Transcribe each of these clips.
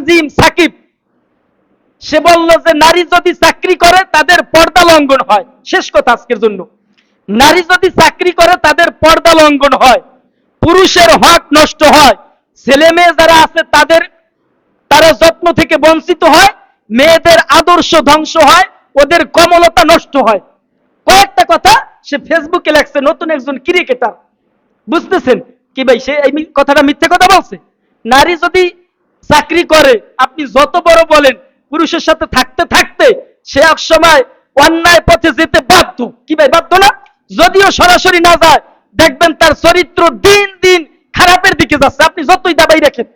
Gym Shakib, সে বলল যে নারী যদি চাকরি করে, তাদের পর্দা লঙ্ঘন হয়। শেষ কথা আজকের জন্য। নারী যদি চাকরি করে, তাদের পর্দা লঙ্ঘন হয়। পুরুষের হক নষ্ট হয়। ছেলে মেয়ে যারা আছে, তাদের, তারা যত্ন থেকে বঞ্চিত হয়। মেয়েদের আদর্শ ধ্বংস হয়। ওদের কমলতা নষ্ট হয়। কয়েকটা কথা সে ফেসবুকে লেখছে, নতুন একজন ক্রিকেটার। বুঝতেছেন? কি ভাই, সে এই কথাটা মিথ্যে কথা বলছে? নারী যদি চাকরি করে, আপনি যত বড় বলেন, পুরুষের সাথে থাকতে থাকতে সে এক সময় অন্যায় পথে যেতে বাধ্য। কি ভাই, বাধ্য না? যদিও সরাসরি না যায়, দেখবেন তার চরিত্র দিন দিন খারাপের দিকে যাচ্ছে। আপনি যতই দাবাই রাখেন,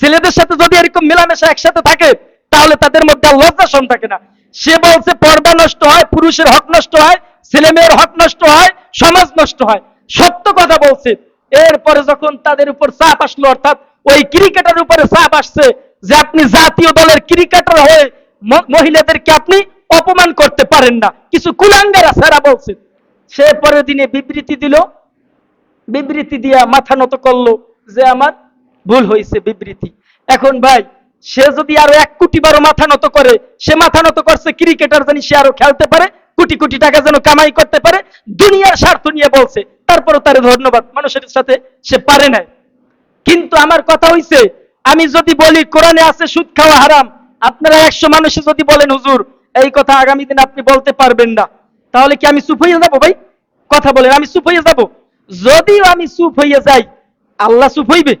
ছেলেদের সাথে যদি এরকম মেলামেশা একসাথে থাকে, তাহলে তাদের মধ্যে লজ্জা শরম থাকে না। সে বলছে পর্দা নষ্ট হয়, পুরুষের হক নষ্ট হয় ছেলে মেয়ের হক নষ্ট হয়, সমাজ নষ্ট হয়। সত্য কথা বলছে। এরপরে যখন তাদের উপর চাপ আসলো, অর্থাৎ ওই ক্রিকেটের উপরে চাপ আসছে যে আপনি জাতীয় দলের ক্রিকেটার হয়ে মহিলাদেরকে আপনি অপমান করতে পারেন না। কিছু কুলাঙ্গারা সারা বলছে। সে পরের দিনে বিবৃতি দিল। বিবৃতি দিয়া মাথা নত করল যে আমার ভুল হয়েছে বিবৃতি। এখন ভাই, সে যদি আরও এক কোটি বারো মাথা নত করে, সে মাথা নত করছে ক্রিকেটার জানি সে আরও খেলতে পারে, কোটি কোটি টাকা যেন কামাই করতে পারে, দুনিয়ার স্বার্থ নিয়ে বলছে। তারপরও তার ধন্যবাদ। মানুষের সাথে সে পারে নাই। কিন্তু আমার কথা হইছে, আমি যদি বলি কোরআনে আছে সুদ খাওয়া হারাম, আপনারা একশো মানুষে যদি বলেন, হুজুর, এই কথা আগামী দিন আপনি বলতে পারবেন না। তাহলে কি আমি চুপ হয়ে যাব ভাই? কথা বলেন, আমি চুপ হয়ে যাব? যদিও আমি চুপ হয়ে যাই, আল্লাহ চুপ হইবে?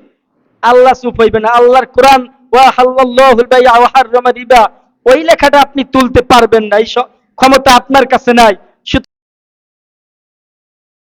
আল্লাহ চুপ হইবে না। আল্লাহর কোরআন ওই লেখাটা আপনি তুলতে পারবেন না, এই ক্ষমতা আপনার কাছে নাই।